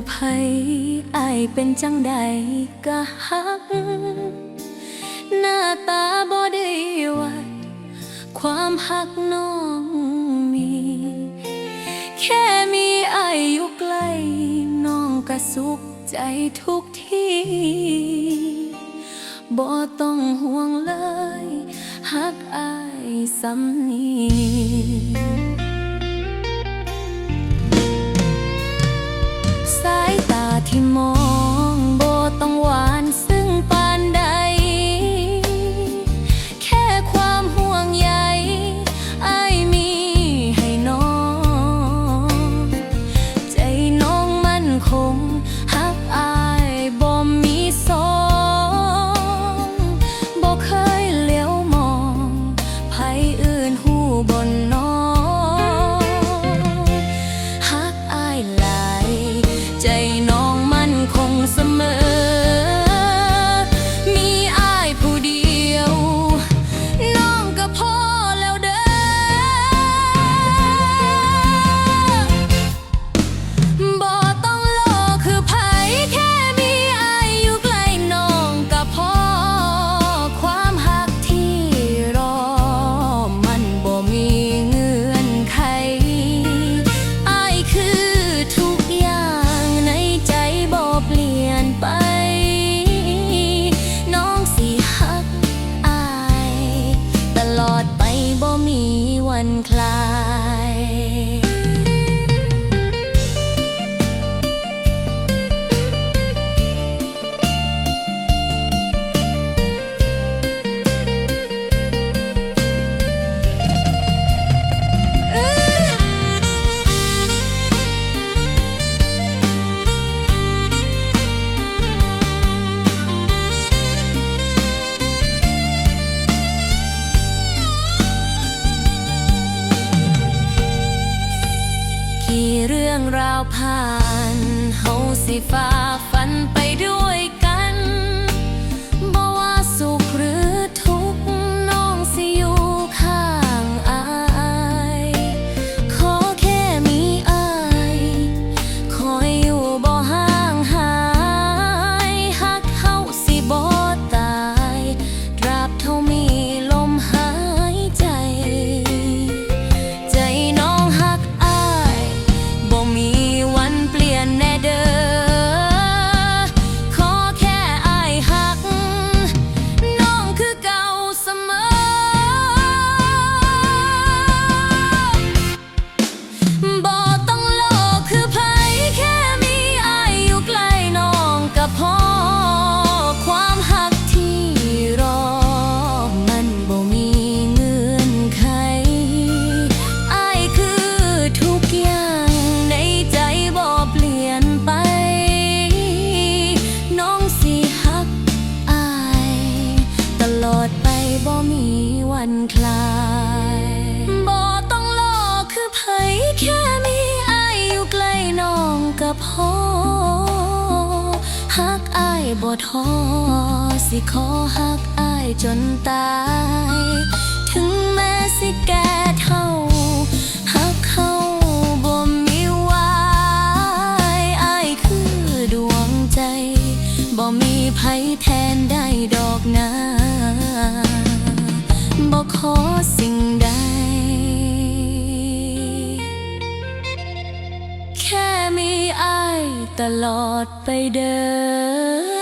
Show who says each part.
Speaker 1: คือไผอายเป็นจังใดกะหัก หน้าตาบ่ได้วัดความหักน้องมี แค่มีอายอยู่ใกล้น้องก็สุขใจทุกทีบ่ต้องห่วงเลยหักอายสำนี ที่เรื่องราวผ่านเฮาสิฟ้าฟันไปด้วย วันคลายบ่ต้องรอคือไผแค่มีอายอยู่ใกล้น้องกับพ่อฮักอายบ่ท้อสิขอฮักอายจนตาย ถึงแม้สิแก่ ขอสิ่งใด แค่มีอายตลอดไปเดิน